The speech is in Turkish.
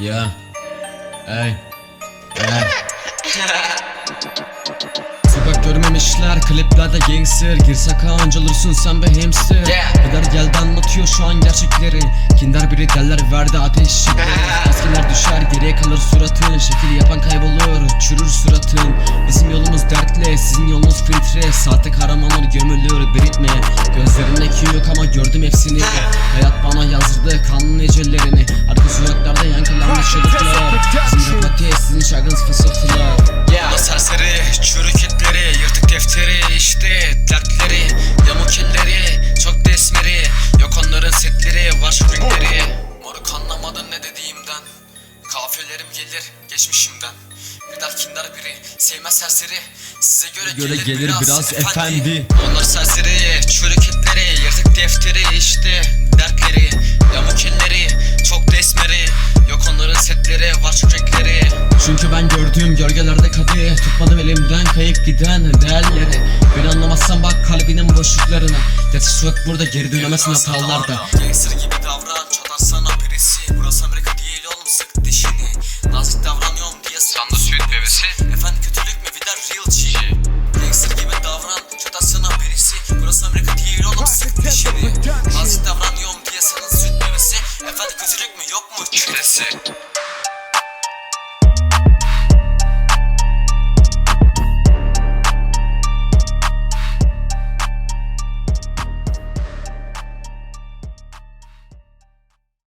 Ya. Ey. Ey. Sokak görmemişler kliplerde gangster. Girsek anca olursun sen be hamster. Yeah. Kader geldi anlatıyor şu an gerçekleri. Kinder biri derler verdi ateş şekeri. Maskeler düşer geriye kalır suratın. Şekil yapan kaybolur çürür suratın. Bizim yolumuz dertle sizin yolunuz filtre. Sahte kahramanlar gömülür biritmeye Gözlerindeki yok ama gördüm hepsini. Hayat bana yazdırdı kanlı ecelerini Arka sokaklarda Bizim rap ateş sizin şarkınız fısıltılar Yeah. Serseri, çürük etleri, yırtık defteri işte dertleri, yamuk elleri, çok desmeri Yok onların setleri, var şüphekleri Moruk anlamadın ne dediğimden Kafirlerim gelir geçmişimden Bir darkindar biri, sevmez serseri Size göre, Göre gelir biraz efendi. Onlar serseri, çürük etleri, yırtık defteri işte dertleri, yamuk elleri, onların setleri, var şüphekleri çünkü ben gördüğüm gölgelerde kadeh Tutmadım elimden kayıp giden değerleri. Beni anlamazsan bak kalbinin boşluklarına. Yatışı yok burada geri dönemezsin hatalarda. Gangster gibi davran çatar sana birisi. Burası Amerika değil oğlum sık dişini. Nazik davranıyorum diye Sandı süt bebesi. Efendim kötülük mü bir de real G Gangster gibi davran çatar sana birisi. Burası Amerika değil oğlum sık dişini. Nazik davranıyorum diye sana süt bebesi. Efendim kötülük mü yok mu? Şüphesi.